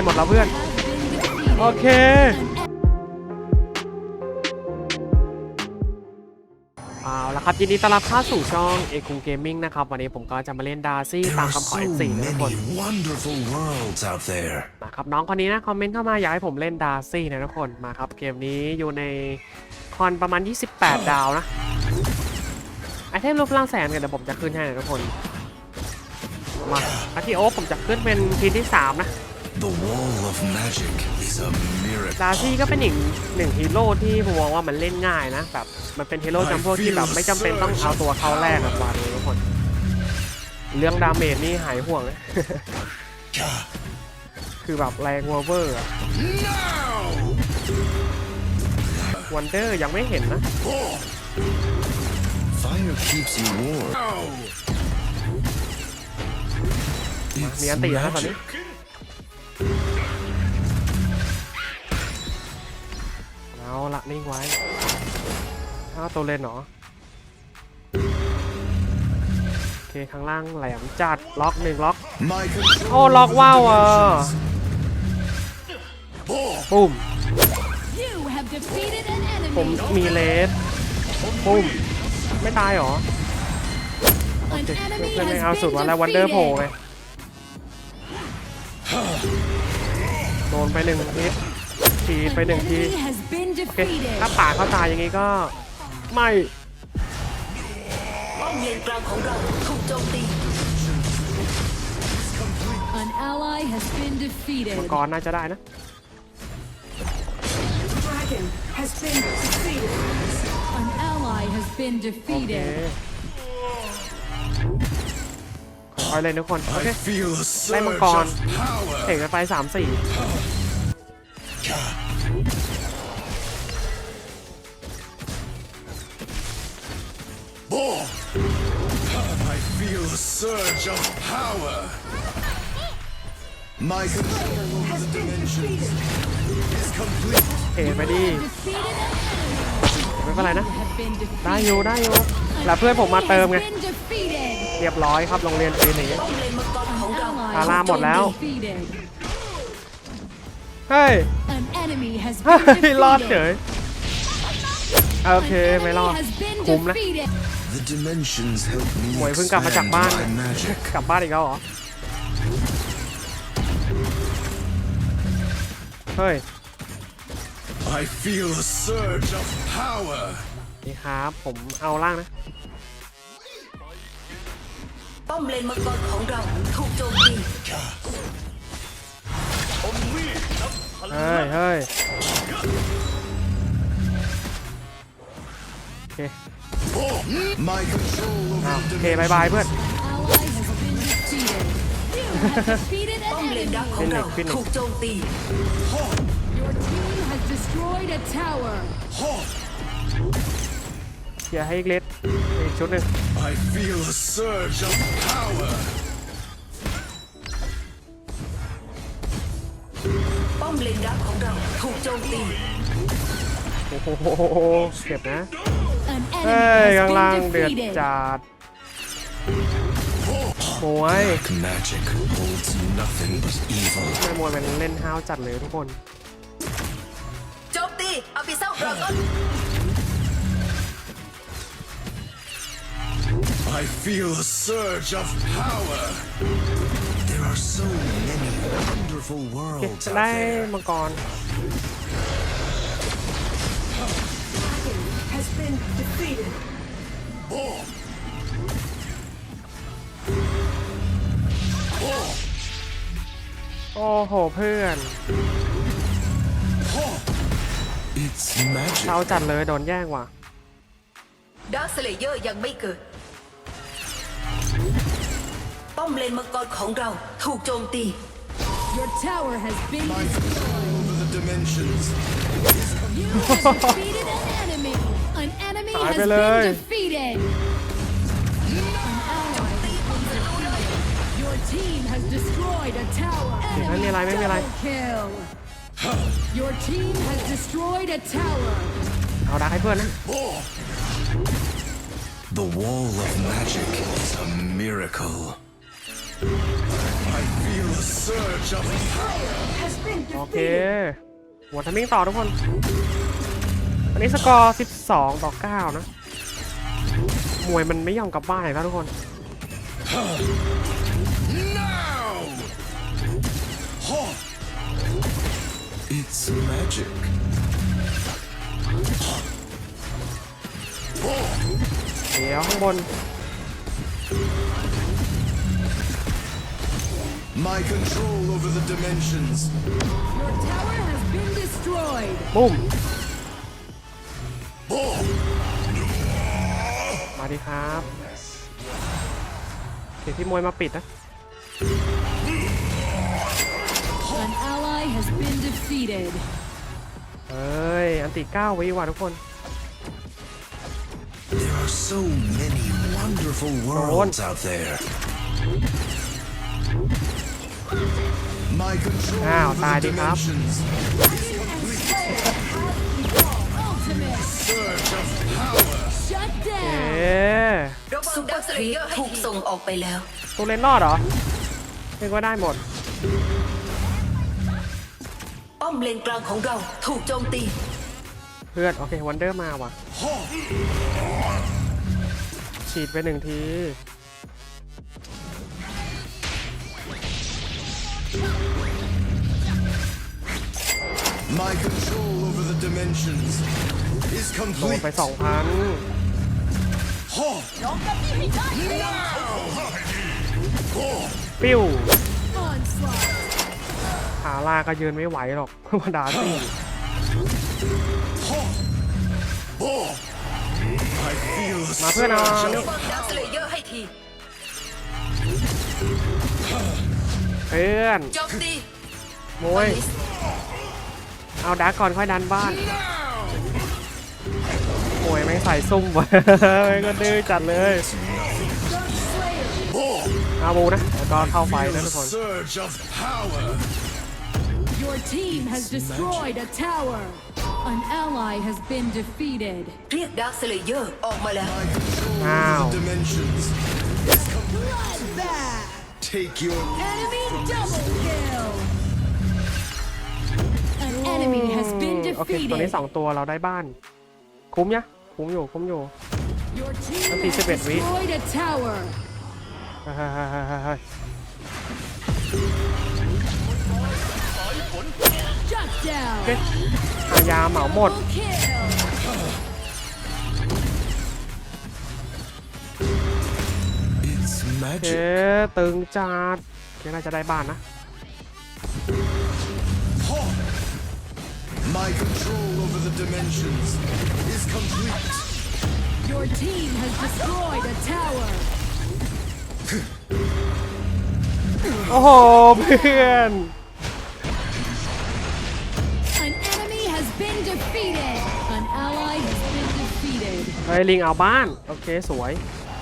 ห้หมดแล้วเพื่อน โอเค เอาละครับยินดีต้อนรับเข้าสู่ช่องเอคุงเกมมิ่งนะครับ วันนี้ผมก็จะมาเล่นดาร์ซี่ There ตาม are คำขอ so F4 นะทุกคน many wonderful worlds out there. นะครับน้องคนนี้นะ คอมเมนต์เข้ามาอยากให้ผมเล่นดาร์ซี่นะทุกคนมาครับ เกมนี้อยู่ในคอนประมาณ 28 ดาวนะ ไอเทมรูปร่างแสนกันเดี๋ยวผมจะขึ้นให้นะทุกคน มาอาทีโอผมจะขึ้นเป็นทีมที่ 3 นะ The wall of magic is a miracle. ดาร์ซี่ก็เป็นอีกหนึ่งฮีโร่ที่ผมมองว่ามันเล่นง่ายนะแบบมันเป็นฮีโร่จำพวกที่แบบไม่จำเป็นต้องเอาตัวเข้าแรกแบบวานนี้ทุกคน เรื่องดาเมจนี่หายห่วงนะ คือแบบแรงเวอร์เวอร์อะ Now! วันเดอร์ยังไม่เห็นนะ Fire keeps you warm. It's มีอันตีแล้วนะตอนนี้ ละนิ่งไว้ถ้าตัวเลนเหรอโอเคข้างล่างแหลมจัดล็อกหนึ่งล็อกโอ้ล็อกว้าวอะปุ้มผมมีเลสปุ้มไม่ตายเหรอ An enemy เพื่อนไม่เอาสุดวันแล้ววันเดอร์โผล่ไงโดนไปหนึ่งทีทีไปหนึ่งที โอเค defeated. ถ้าป่าเขาตายอย่างงี้ก็ ไม่ ป้อมเลนกลางของเราถูกโจมตี An ally has been มัง defeated. กรน่าจะได้นะ An ally has been โอเค defeated. ค่อยๆเล่นทุกคน โอเค I feel a Lấy một surge con. of power. เห็นกันไปสามสี่ born. I feel a surge of power. My control of the dimensions is complete. เทไปดิไม่เป็นไรนะ ได้อยู่ได้อยู่แล้วเพื่อนผมมาเติมไง เรียบร้อยครับโรงเรียนปีนี้ พาราหมดแล้ว เฮ้ย เฮ้รอดเฉย โอเค ไม่รอด คุ้มนะ defeated. The dimensions help me หมวยเพิ่งกลับมาจาก expand บ้าน my magic. กลับบ้านอีกแล้วเหรอ เฮ้ย I feel a surge of power. นี่ครับ ผมเอาล่างนะ ป้อมเลนมังกรของเราถูกโจมตีเฮ้ยเฮ้ย เค My control อ้าว over โอ the เคบายบายเพื่อน Ally has been defeated. You have defeated ป้อ an มเลนดัก enemy. ของเราฟินิกซ์ถูกโจมตี Your team has destroyed a tower. เคลียร์ให้อีกเล็ดอีกชุดหนึ่ง I feel a surge of power. ป้อมเลนดักของเราถูกโจมตี โอ้โหเก็บนะ An เฮ้ย enemy ข้างล่าง has เดือ been ด defeated. จัดมวย Magic holds nothing but evil. ไม่มวยเป็นเล่นห้าวจัดเลยทุกคน โจมตีเอาไปเศร้าเราก็ I feel a surge of power. There are so many wonderful เก็บ worlds จะ out ได้ there. มังกร โอ้โหเพื่อน It It's magic. เช้าจัดเลยโดนแย่งว่ะดาร์คสเลเยอร์ยังไม่เกิด ป้อมเลนมังกรของเราถูกโจมตี Your tower has been My control over the dimensions. You have defeated an enemy. An enemy Hãy has về been lời. defeated. An ally has been defeated. Your team has destroyed a tower. ไม่มีอะไรไม่มีอะไร Double kill. Your team has destroyed a tower. เอาดักให้เพื่อนนะ The wall of magic is a miracle. I feel a surge of power. โอเคหัวทัมมิ่งต่อทุกคน อั นนี้สกอร์ 12 ต่อ 9 นะ มวยมันไม่ยอมกลับบ้านเลยครับทุกคน Now! Huh. It's magic. เดี๋ยวข้างบน My control over the dimensions. Your tower has been destroyed. ปุ้ มมาดีครับเดี๋ยวพี่มวยมาปิดนะ An ally has been defeated. เอ้ย อันติ9วิว่ะทุกคน There are so many wonderful worlds out there. My control Nào, over tài the đi khắp. dimensions. Ultimate. Surge of power. Shut เอ๊ down. ะระวังดาร์คสเลเยอร์ถูกส่งออกไปแล้ว ตัวเล่นรอดเหรอเรียกว่าได้หมด ป้อมเลนกลางของเราถูกโจมตี เพื่อน โอเค วันเดอร์มาว่ะ Huh. ฉีดไปหนึ่งที My control over the dimensions is โดนไปสองพันปิ้ว Onslaught. ขาลาก็ยืนไม่ไหวหรอกธรรมดาสิ I feel a มาเพื่อนเอา surge of วางดาร์คสเลเยอร์ให้ทีเพื่อนโจมตีมวย เอาดักก่อนค่อยดันบ้าน มวยไม่งใส่ซุ่มวะไม่งก็ดื้อจัดเลย Dark Slayer. เอาบูนะแล้วก็เข้าไฟนะทุกคน surge of power. Your team has destroyed a tower. An ally has been defeated. เรียกดาร์คสเลเยอร์ออกมาแล้ว My control Ow. over the dimensions. Bloodbath. Take your Enemy double kill. An enemy has been โอเค ตัวนี้ defeated. สองตัวเราได้บ้าน คุ้มยะคุ้มอยู่คุ้มอยู่ Your team Nanti has sebet, Wi. destroyed a tower. เฮ้ยเฮ้ยเฮ้ยเฮ้ยเฮ้ย Shut down. โอเคหายาเหมาหมด Double kill. It's โอเค magic. ตึงจัดโอเคน่าจะได้บ้านนะ My control over the dimensions is complete. Your team has destroyed a tower. โอ้โหเพื่อน An enemy has been defeated. An ally has been defeated. เฮ้ยลิงเอาบ้าน โอเคสวย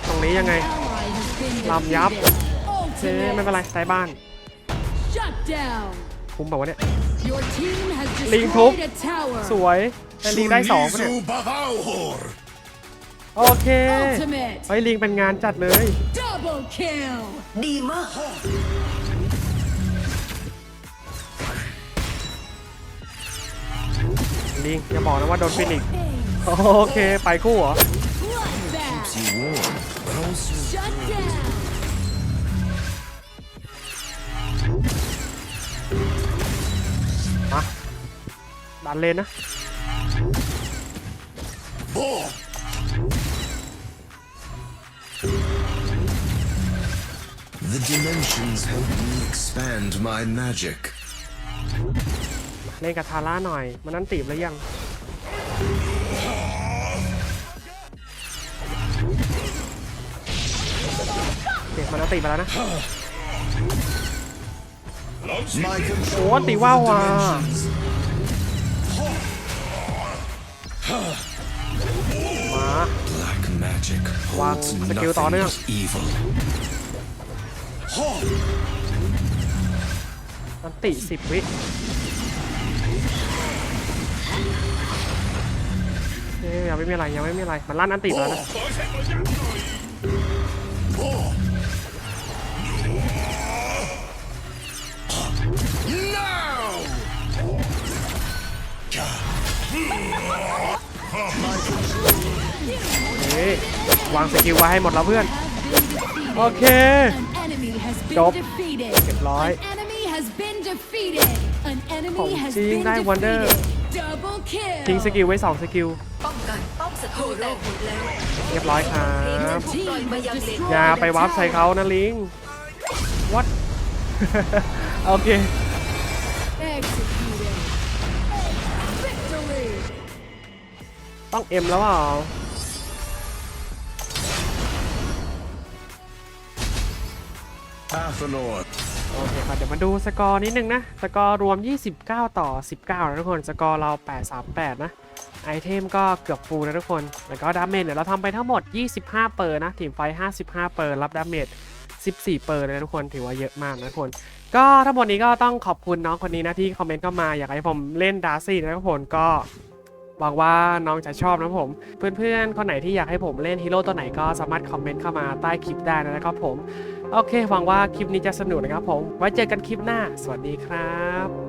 ตรงนี้ยังไง Ally has been ลำยับ defeated. โอเคไม่เป็นไรได้บ้าน Shut down. คุ้มแบบว่าวะเนี่ย Your team has Linh thúc. destroyed a tower. สวยได้ลิงได้สองปะเนี่ย Shunizu Bavauhor. โอเค Ultimate. เฮ้ยลิงเป็นงานจัดเลย Double kill. ดีมากลิงอย่าบอกนะว่าโดนฟินิกซ์โอเคไปคู่เหรอันเลนนะเล่นกับทาล่าหน่อย มันนั้นตีบแล้วยังเด็กมันนั้นตีบมาแล้วนะโอ้ตีว่าว่ะ มา Black magic Wow, holds skill to nothing nữa. but evil. อันติสิบวิเอ๊ะยังไม่มีอะไรยังไม่มีอะไร มันลั่นอันติมาแล้วนะ สกิลไว้ให้หมดแล้วเพื่อน โอเค จบเสรียบร้อยของจริงได้วันเดอร์ทิ้งสกิลไว้ 2 สกิล เรียบร้อยครับอย่าไปวาร์ปใส่เขานะลิงวัดโอเคต้องเอ็มแล้วเปล่า Athanor. โอเคครับเดี๋ยวมาดูสกอร์นิดนึงนะ สกอร์รวม 29 ต่อ 19 นะทุกคน สกอร์เรา 838 นะ ไอเทมก็เกือบฟูลนะทุกคน แล้วก็ดาเมจเนี่ยเราทำไปทั้งหมด 25 เปอร์นะ ทีมไฟ 55 เปอร์รับดาเมจ 14 เปอร์เลยนะทุกคน ถือว่าเยอะมากนะทุกคน ก็ทั้งหมดนี้ก็ต้องขอบคุณน้องคนนี้นะที่คอมเมนต์เข้ามาอยากให้ผมเล่นดาร์ซี่นะทุกคน ก็ หวังว่าน้องจะชอบนะผม เพื่อนๆ คนไหนที่อยากให้ผมเล่นฮีโร่ตัวไหนก็สามารถคอมเมนต์เข้ามาใต้คลิปได้นะครับผม โอเคหวังว่าคลิปนี้จะสนุกนะครับผม ไว้เจอกันคลิปหน้า สวัสดีครับ